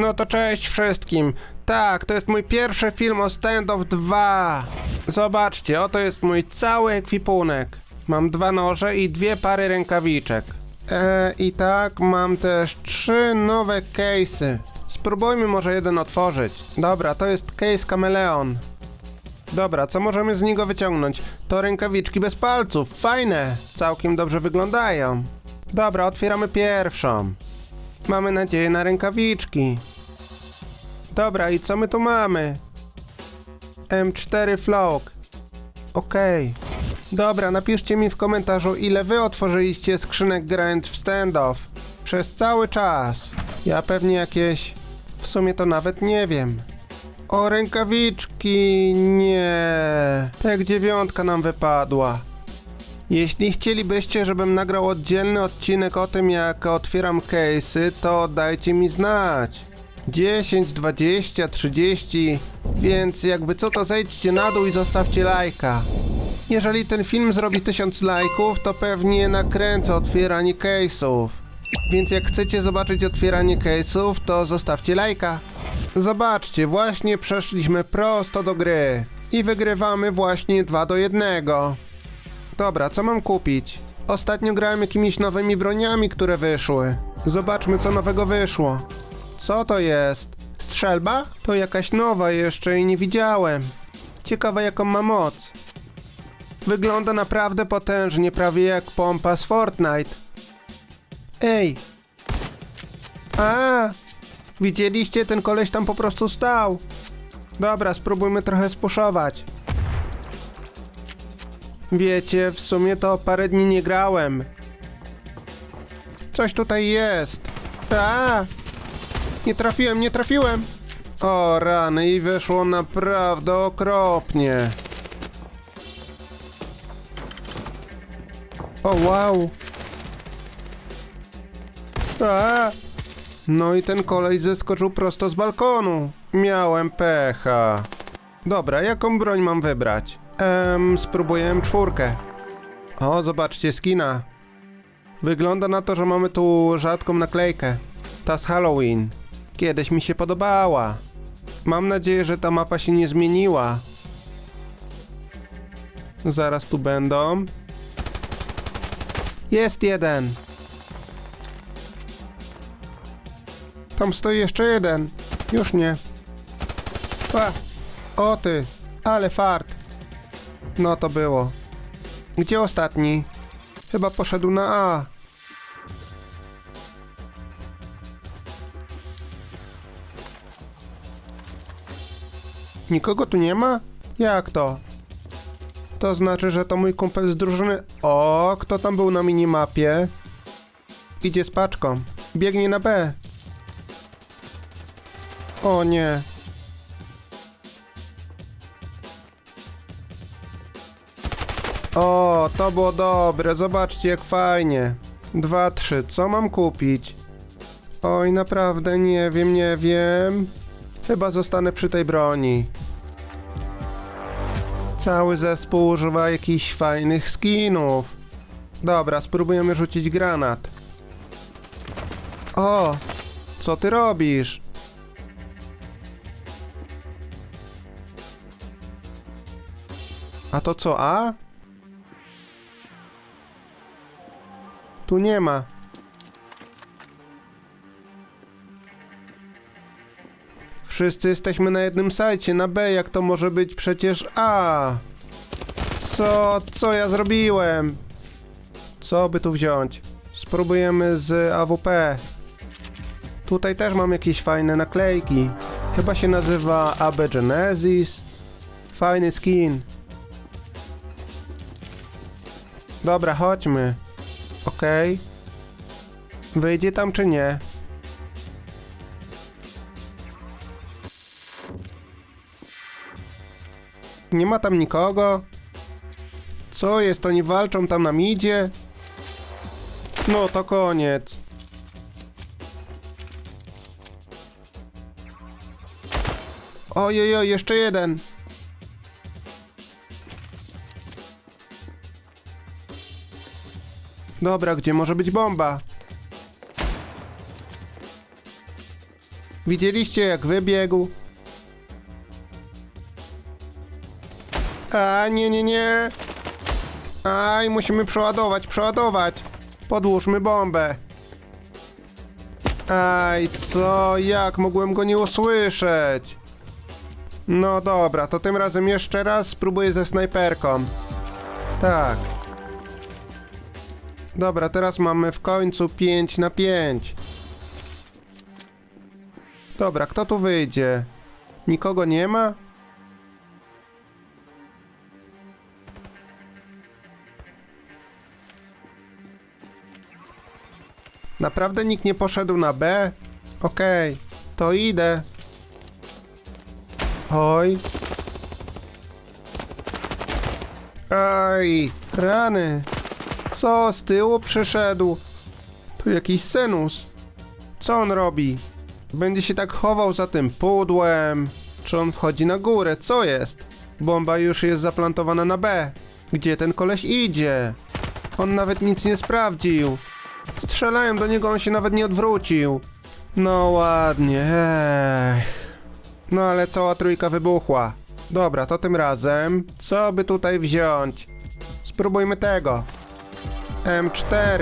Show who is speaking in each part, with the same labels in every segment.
Speaker 1: No to cześć wszystkim. Tak, to jest mój pierwszy film o Standoff 2. Zobaczcie, oto jest mój cały ekwipunek. Mam dwa noże i dwie pary rękawiczek. E, I tak, mam też trzy nowe case'y. Spróbujmy może jeden otworzyć. Dobra, to jest case kameleon. Dobra, co możemy z niego wyciągnąć? To rękawiczki bez palców, fajne, całkiem dobrze wyglądają. Dobra, otwieramy pierwszą. Mamy nadzieję na rękawiczki. Dobra, i co my tu mamy? M4 Flock. Okej. Dobra, napiszcie mi w komentarzu, ile wy otworzyliście skrzynek grając w standoff. Przez cały czas. Ja pewnie jakieś... W sumie to nawet nie wiem. O, rękawiczki, nie. Tak dziewiątka nam wypadła. Jeśli chcielibyście, żebym nagrał oddzielny odcinek o tym, jak otwieram case'y, to dajcie mi znać. 10, 20, 30, więc jakby co to zejdźcie na dół i zostawcie lajka. Jeżeli ten film zrobi 1000 lajków, to pewnie nakręcę otwieranie case'ów. Więc jak chcecie zobaczyć otwieranie case'ów, to zostawcie lajka. Zobaczcie, właśnie przeszliśmy prosto do gry. I wygrywamy właśnie 2 do 1. Dobra, co mam kupić? Ostatnio grałem jakimiś nowymi broniami, które wyszły. Zobaczmy, co nowego wyszło. Co to jest? Strzelba? To jakaś nowa jeszcze i nie widziałem. Ciekawe, jaką ma moc. Wygląda naprawdę potężnie, prawie jak pompa z Fortnite. Ej! A! Widzieliście? Ten koleś tam po prostu stał. Dobra, spróbujmy trochę spuszować. Wiecie, w sumie to parę dni nie grałem. Coś tutaj jest. A! Nie trafiłem, nie trafiłem. O rany i wyszło naprawdę okropnie. O wow. A! No i ten kolej zeskoczył prosto z balkonu. Miałem pecha. Dobra, jaką broń mam wybrać? Ehm, spróbuję czwórkę. O, zobaczcie skina. Wygląda na to, że mamy tu rzadką naklejkę. Ta z Halloween. Kiedyś mi się podobała. Mam nadzieję, że ta mapa się nie zmieniła. Zaraz tu będą. Jest jeden. Tam stoi jeszcze jeden. Już nie. A, o ty, ale fart. No to było. Gdzie ostatni? Chyba poszedł na A. Nikogo tu nie ma? Jak to? To znaczy, że to mój kumpel z drużyny. O, kto tam był na minimapie? Idzie z paczką. Biegnie na B. O nie. O, to było dobre. Zobaczcie, jak fajnie. Dwa, trzy. Co mam kupić? Oj, naprawdę nie wiem, nie wiem. Chyba zostanę przy tej broni. Cały zespół używa jakichś fajnych skinów. Dobra, spróbujemy rzucić granat. O, co ty robisz? A to co, A? Tu nie ma. Wszyscy jesteśmy na jednym sajcie, na B, jak to może być przecież A? Co, co ja zrobiłem? Co by tu wziąć? Spróbujemy z AWP. Tutaj też mam jakieś fajne naklejki. Chyba się nazywa AB Genesis. Fajny skin. Dobra, chodźmy. Okej. Wyjdzie tam czy nie? Nie ma tam nikogo? Co jest, oni walczą tam na midzie? No to koniec. Ojej, jeszcze jeden. Dobra, gdzie może być bomba? Widzieliście jak wybiegł? A, nie, nie, nie. Aj, musimy przeładować, przeładować. Podłóżmy bombę. Aj, co? Jak mogłem go nie usłyszeć? No dobra, to tym razem jeszcze raz spróbuję ze snajperką. Tak. Dobra, teraz mamy w końcu 5 na 5. Dobra, kto tu wyjdzie? Nikogo nie ma? Naprawdę nikt nie poszedł na B? Okej, to idę. Oj. Aj, rany. Co z tyłu przyszedł? Tu jakiś senus. Co on robi? Będzie się tak chował za tym pudłem. Czy on wchodzi na górę? Co jest? Bomba już jest zaplantowana na B. Gdzie ten koleś idzie? On nawet nic nie sprawdził. Strzelałem do niego, on się nawet nie odwrócił. No ładnie, ech. No ale cała trójka wybuchła. Dobra, to tym razem, co by tutaj wziąć? Spróbujmy tego. M4.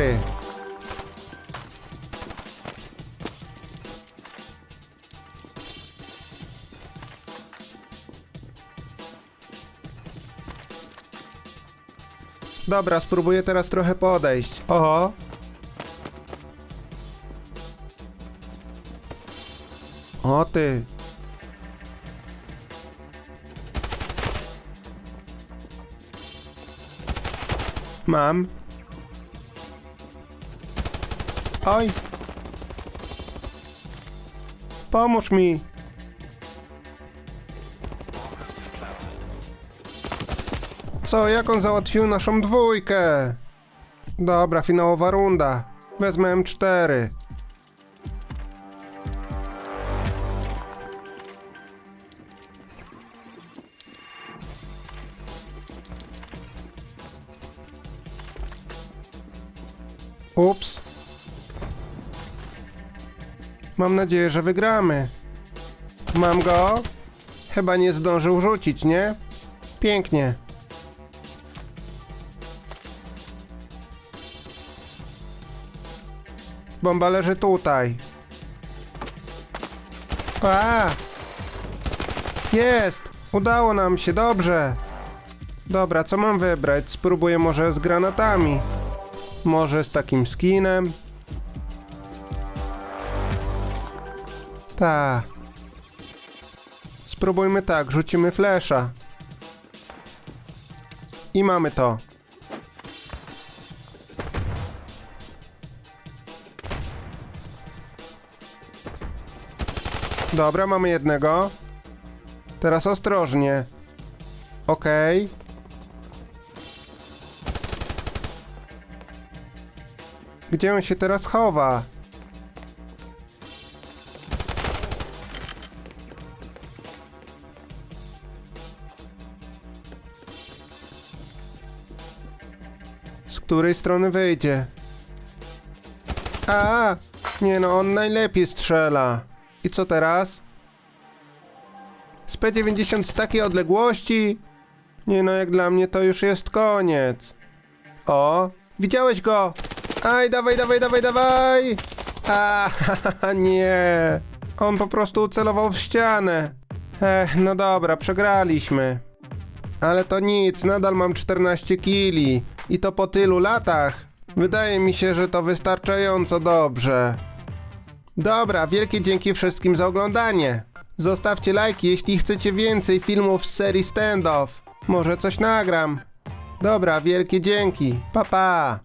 Speaker 1: Dobra, spróbuję teraz trochę podejść. Oho. O ty. Mam. Oj. Pomóż mi. Co, jak on załatwił naszą dwójkę? Dobra, finałowa runda. Wezmę M4. Ups. Mam nadzieję, że wygramy. Mam go. Chyba nie zdążył rzucić, nie? Pięknie. Bomba leży tutaj. A! Jest! Udało nam się, dobrze. Dobra, co mam wybrać? Spróbuję może z granatami. Może z takim skinem? Ta. Spróbujmy tak, rzucimy flesza. I mamy to. Dobra, mamy jednego. Teraz ostrożnie. Okej. Gdzie on się teraz chowa? Z której strony wyjdzie? A, nie no, on najlepiej strzela. I co teraz? Z P90 z takiej odległości? Nie no, jak dla mnie to już jest koniec. O, widziałeś go? Aj, dawaj, dawaj, dawaj, dawaj! A, nie. On po prostu celował w ścianę. Ech, no dobra, przegraliśmy. Ale to nic, nadal mam 14 kili. I to po tylu latach. Wydaje mi się, że to wystarczająco dobrze. Dobra, wielkie dzięki wszystkim za oglądanie. Zostawcie lajki, jeśli chcecie więcej filmów z serii Standoff. Może coś nagram. Dobra, wielkie dzięki. Pa pa.